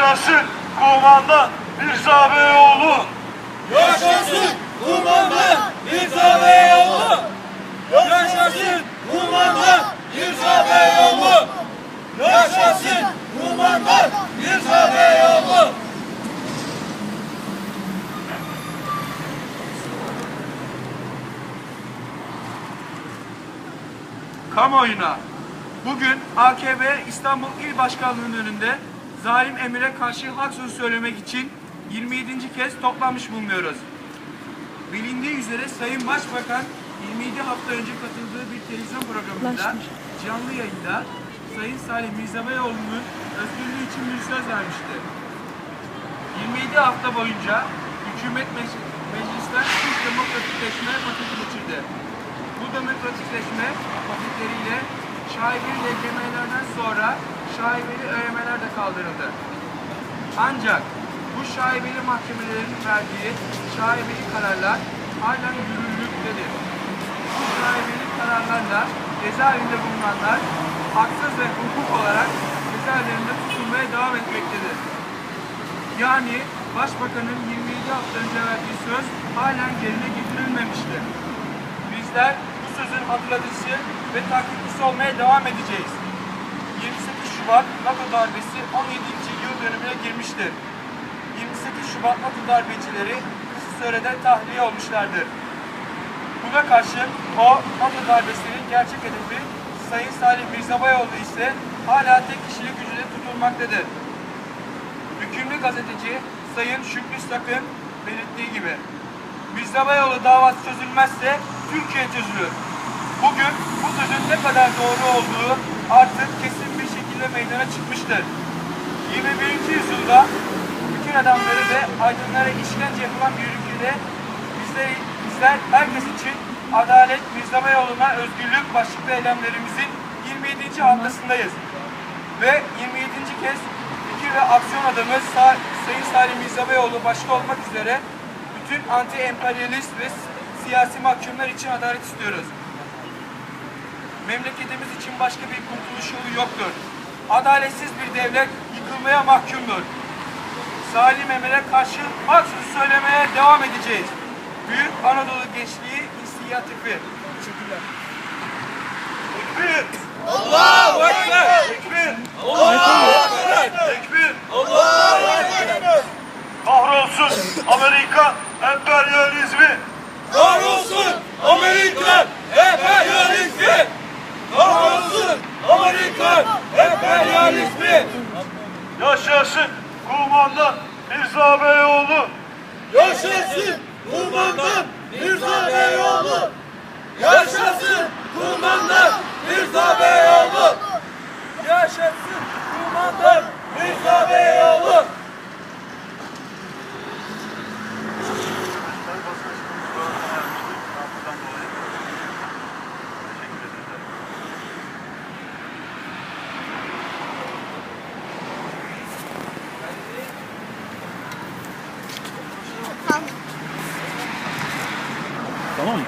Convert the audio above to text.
Yaşasın kumandan Mirza Beyoğlu. Yaşasın kumandan Mirza Beyoğlu! Yaşasın kumandan Mirza Beyoğlu! Yaşasın kumandan Mirza Beyoğlu! Kamuoyuna bugün AKP İstanbul İl Başkanlığı'nın önünde zalim emire karşı hak sözü söylemek için 27. kez toplanmış bulunuyoruz. Bilindiği üzere Sayın Başbakan 27 hafta önce katıldığı bir televizyon programında canlı yayında Sayın Salih Mirzabeyoğlu'nun özgürlüğü için bir söz vermişti. 27 hafta boyunca hükümet mec- meclisten Türk demokratikleşme paketi geçirdi. Bu demokratikleşme paketleriyle şaibeli LGM'lerden sonra şaibeli ÖYM'ler de kaldırıldı. Ancak bu şaibeli mahkemelerin verdiği şaibeli kararlar halen yürürlüktedir. Bu şaibeli kararlarla cezaevinde bulunanlar haksız ve hukuk olarak cezaevlerinde tutulmaya devam etmektedir. Yani Başbakanın 27 hafta önce verdiği söz halen yerine getirilmemiştir. Bizler hatırlatıcısı ve takipçisi olmaya devam edeceğiz. 28 Şubat NATO darbesi 17. yıl dönümüne girmiştir. 28 Şubat NATO darbecileri kısa sürede tahliye olmuşlardır. Buna karşın o NATO darbesinin gerçek hedefi Sayın Salih Mirzabayoğlu ise hala tek kişilik gücüyle tutulmaktadır. Hükümlü gazeteci Sayın Şükrü Sakın belirttiği gibi Mirzabayoğlu davası çözülmezse Türkiye çözülür. Bugün bu sözün ne kadar doğru olduğu artık kesin bir şekilde meydana çıkmıştır. 21. yüzyılda bütün adamları ve aydınlara işkence yapılan bir ülkede bizler, bizler herkes için adalet, Mirzabayoğlu'na özgürlük başlıklı eylemlerimizin 27. haftasındayız. Ve 27. kez fikir ve aksiyon adamı Sa- Sayın Salim Mirzabayoğlu başta olmak üzere bütün anti-emperyalist ve si- siyasi mahkumlar için adalet istiyoruz. Memleketimiz için başka bir kurtuluş yolu yoktur. Adaletsiz bir devlet yıkılmaya mahkumdur. Salim Emir'e karşı hak sözü söylemeye devam edeceğiz. Büyük Anadolu Gençliği İnisiyatifi. Teşekkürler. Tekbir! Allahu Ekber! Tekbir! Allahu Ekber! Tekbir! Allahu Ekber! Kahrolsun Amerika emperyalizmi! Kahrolsun Amerikan emperyalizmi! Kahrolsun Amerikan emperyalizmi! Yaşasın kumandan Mirza Beyoğlu! Yaşasın kumandan Mirza Beyoğlu! Yaşasın kumandan Mirza Beyoğlu! Yaşasın kumandan Mirza Beyoğlu! Tamam mı?